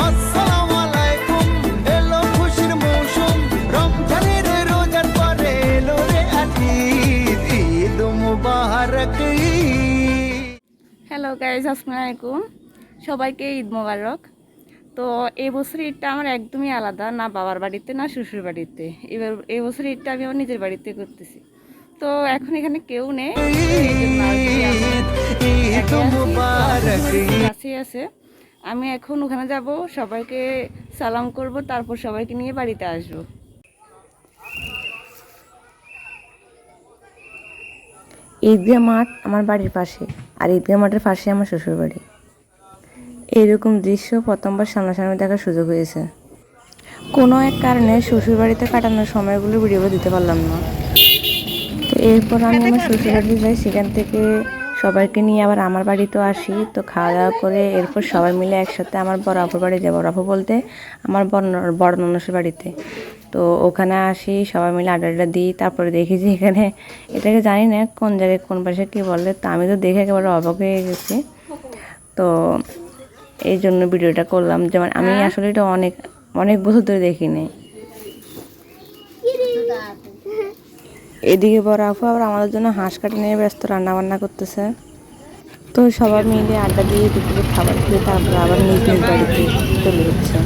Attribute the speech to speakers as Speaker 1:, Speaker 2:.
Speaker 1: আসসালামু আলাইকুম এলো খুশির মৌসুম রমজানের রোজার পরে এলো রে আতিদ ঈদ মুবারক
Speaker 2: হ্যালো গাইজ আসসালামু আলাইকুম। সবাইকে ঈদ মোবারক। তো এই বছর ঈদটা আমার একদমই আলাদা না বাবার বাড়িতে না শ্বশুর বাড়িতে। এবার এই বছর ঈদটা আমি আমার নিজের বাড়িতে করতেছি। তো এখন এখানে কেউ নেই। আছি। আমি এখন ওখানে যাব, সবাইকে সালাম করব, তারপর সবাইকে নিয়ে বাড়িতে আসব।
Speaker 3: ঈদগাহ মাঠ আমার বাড়ির পাশে, আর ঈদগাহ মাঠের পাশে আমার শ্বশুর বাড়ি এইরকম দৃশ্য প্রথমবার সামনাসামনি দেখার সুযোগ হয়েছে। কোনো এক কারণে শ্বশুর বাড়িতে কাটানোর সময়গুলো ভিডিও দিতে পারলাম না। তো এরপর আমি আমার শ্বশুর বাড়িতে যাই, সেখান থেকে সবাইকে নিয়ে আবার আমার বাড়িতেও আসি তো খাওয়া দাওয়া করে এরপর সবাই মিলে একসাথে আমার বড় আপুর বাড়ি যাব। বড় আপু বলতে আমার বড় বড় ননসের বাড়িতে। তো ওখানে আসি সবাই মিলে আড্ডা আড্ডা দিই তারপরে দেখি যে এখানে এটাকে জানি না কোন জায়গায় কোন পাশে কী বলে তো আমি তো দেখে একেবারে অবাক হয়ে গেছি। তো এই জন্য ভিডিওটা করলাম যেমন আমি আসলে এটা অনেক অনেক বছর ধরে দেখিনি। এদিকে বড় আপু আবার আমাদের জন্য হাঁস কাটে নিয়ে ব্যস্ত, রান্নাবান্না করতেছে। তো সবাই মিলে আড্ডা দিয়ে দুপুরে খাবার খেয়ে তারপর আবার নিজ নিজ বাড়িতে চলে যাচ্ছে।